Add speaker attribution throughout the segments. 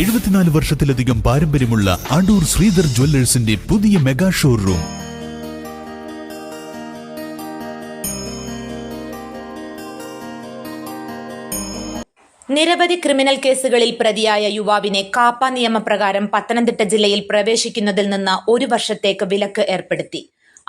Speaker 1: എഴുപത്തിനാല് വർഷത്തിലധികം പാരമ്പര്യമുള്ള അടൂർ ശ്രീധർ ജ്വല്ലേഴ്സിന്റെ പുതിയ മെഗാ ഷോറൂം.
Speaker 2: നിരവധി ക്രിമിനൽ കേസുകളിൽ പ്രതിയായ യുവാവിനെ കാപ്പ നിയമപ്രകാരം പത്തനംതിട്ട ജില്ലയിൽ പ്രവേശിക്കുന്നതിൽ നിന്ന് ഒരു വർഷത്തേക്ക് വിലക്ക് ഏർപ്പെടുത്തി.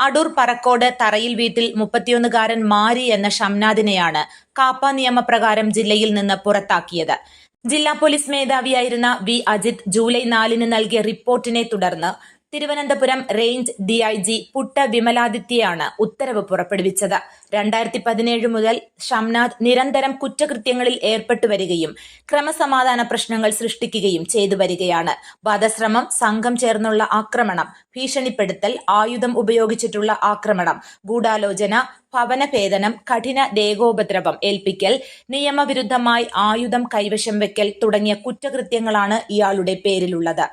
Speaker 2: അടൂർ പറക്കോട് തറയിൽ വീട്ടിൽ മുപ്പത്തിയൊന്നുകാരൻ മാരി എന്ന ഷംനാദിനെയാണ് കാപ്പ നിയമപ്രകാരം ജില്ലയിൽ നിന്ന് പുറത്താക്കിയത്. ജില്ലാ പോലീസ് മേധാവിയായിരുന്ന വി അജിത് ജൂലൈ നാലിന് നൽകിയ റിപ്പോർട്ടിനെ തുടർന്ന് Thiruvananthapuram range D I G Putta വിമലാദിത്യയാണ് ഉത്തരവ് പുറപ്പെടുവിച്ചത്. രണ്ടായിരത്തി പതിനേഴ് മുതൽ ഷംനാഥ് നിരന്തരം കുറ്റകൃത്യങ്ങളിൽ ഏർപ്പെട്ടു വരികയും ക്രമസമാധാന പ്രശ്നങ്ങൾ സൃഷ്ടിക്കുകയും ചെയ്തു വരികയാണ്. വധശ്രമം സംഘം ചേർന്നുള്ള ആക്രമണം ഭീഷണിപ്പെടുത്തൽ ആയുധം ഉപയോഗിച്ചിട്ടുള്ള ആക്രമണം ഗൂഢാലോചന ഭവനഭേദനം കഠിന ദേഹോപദ്രവം ഏൽപ്പിക്കൽ നിയമവിരുദ്ധമായി ആയുധം കൈവശം വെക്കൽ തുടങ്ങിയ കുറ്റകൃത്യങ്ങളാണ് ഇയാളുടെ പേരിലുള്ളത്.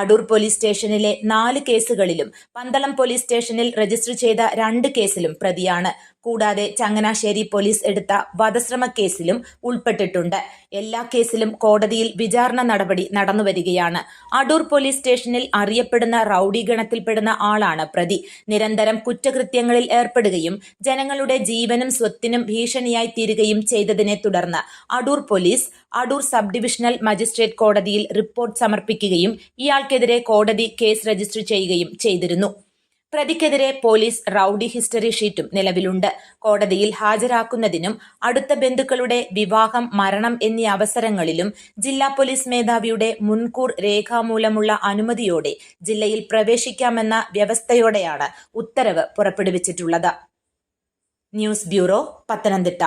Speaker 2: അടൂർ പോലീസ് സ്റ്റേഷനിലെ നാല് കേസുകളിലും പന്തളം പോലീസ് സ്റ്റേഷനിൽ രജിസ്റ്റർ ചെയ്ത രണ്ട് കേസിലും പ്രതിയാണ്. കൂടാതെ ചങ്ങനാശ്ശേരി പോലീസ് എടുത്ത വധശ്രമ കേസിലും ഉൾപ്പെട്ടിട്ടുണ്ട്. എല്ലാ കേസിലും കോടതിയിൽ വിചാരണ നടപടി നടന്നുവരികയാണ്. അടൂർ പോലീസ് സ്റ്റേഷനിൽ അറിയപ്പെടുന്ന റൌഡി ഗണത്തിൽപ്പെടുന്ന ആളാണ് പ്രതി. നിരന്തരം കുറ്റകൃത്യങ്ങളിൽ ഏർപ്പെടുകയും ജനങ്ങളുടെ ജീവനും സ്വത്തിനും ഭീഷണിയായി തീരുകയും ചെയ്തതിനെ തുടർന്ന് Adoor police Adoor sub divisional magistrate കോടതിയിൽ റിപ്പോർട്ട് സമർപ്പിക്കുകയും ഇയാൾക്കെതിരെ കോടതി കേസ് രജിസ്റ്റർ ചെയ്യുകയും ചെയ്തിരുന്നു. പ്രതിക്കെതിരെ പോലീസ് റൌഡി ഹിസ്റ്ററി ഷീറ്റും നിലവിലുണ്ട്. കോടതിയിൽ ഹാജരാക്കുന്നതിനും അടുത്ത ബന്ധുക്കളുടെ വിവാഹം മരണം എന്നീ അവസരങ്ങളിലും ജില്ലാ പോലീസ് മേധാവിയുടെ മുൻകൂർ രേഖാമൂലമുള്ള അനുമതിയോടെ ജില്ലയിൽ പ്രവേശിക്കാമെന്ന വ്യവസ്ഥയോടെയാണ് ഉത്തരവ് പുറപ്പെടുവിച്ചിട്ടുള്ളത്. News bureau Pathanamthitta.